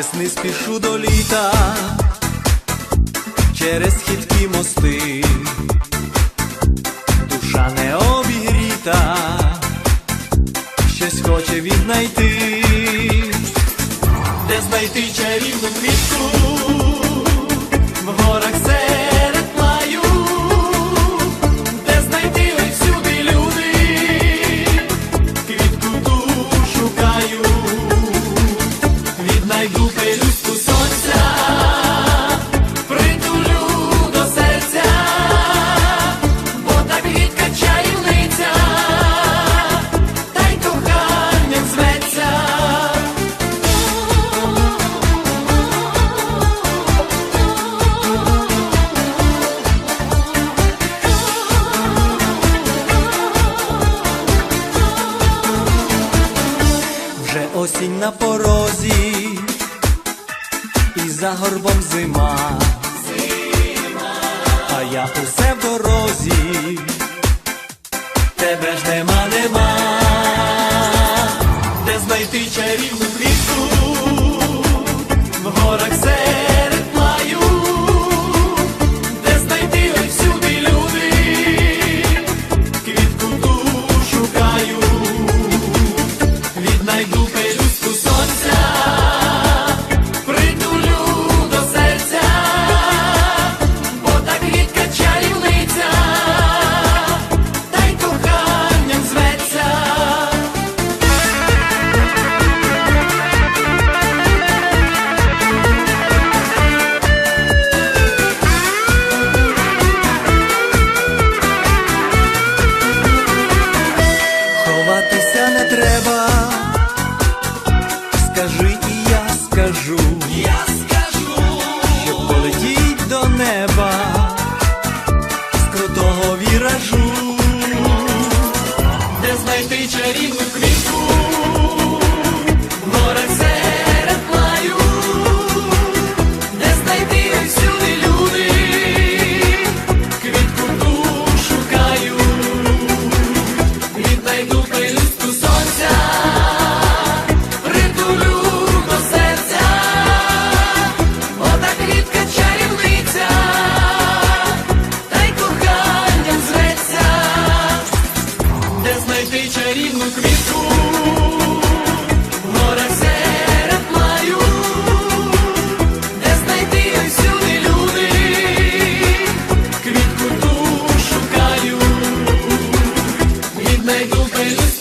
весни спішу до літа, через хиткі мости, душа не обігріта, щось хоче віднайти, де знайти чарівну квітку осінь на порозі, і за горбом зима, а я усе в дорозі, тебе ж нема, скажу, я скажу, що полетіть до неба. З крутого віражу, де знайти чарівну квітку, де знайти чарівну квітку, в горах серед маю, де знайти всюди люди, квітку ту шукаю. Віднайду пелюстку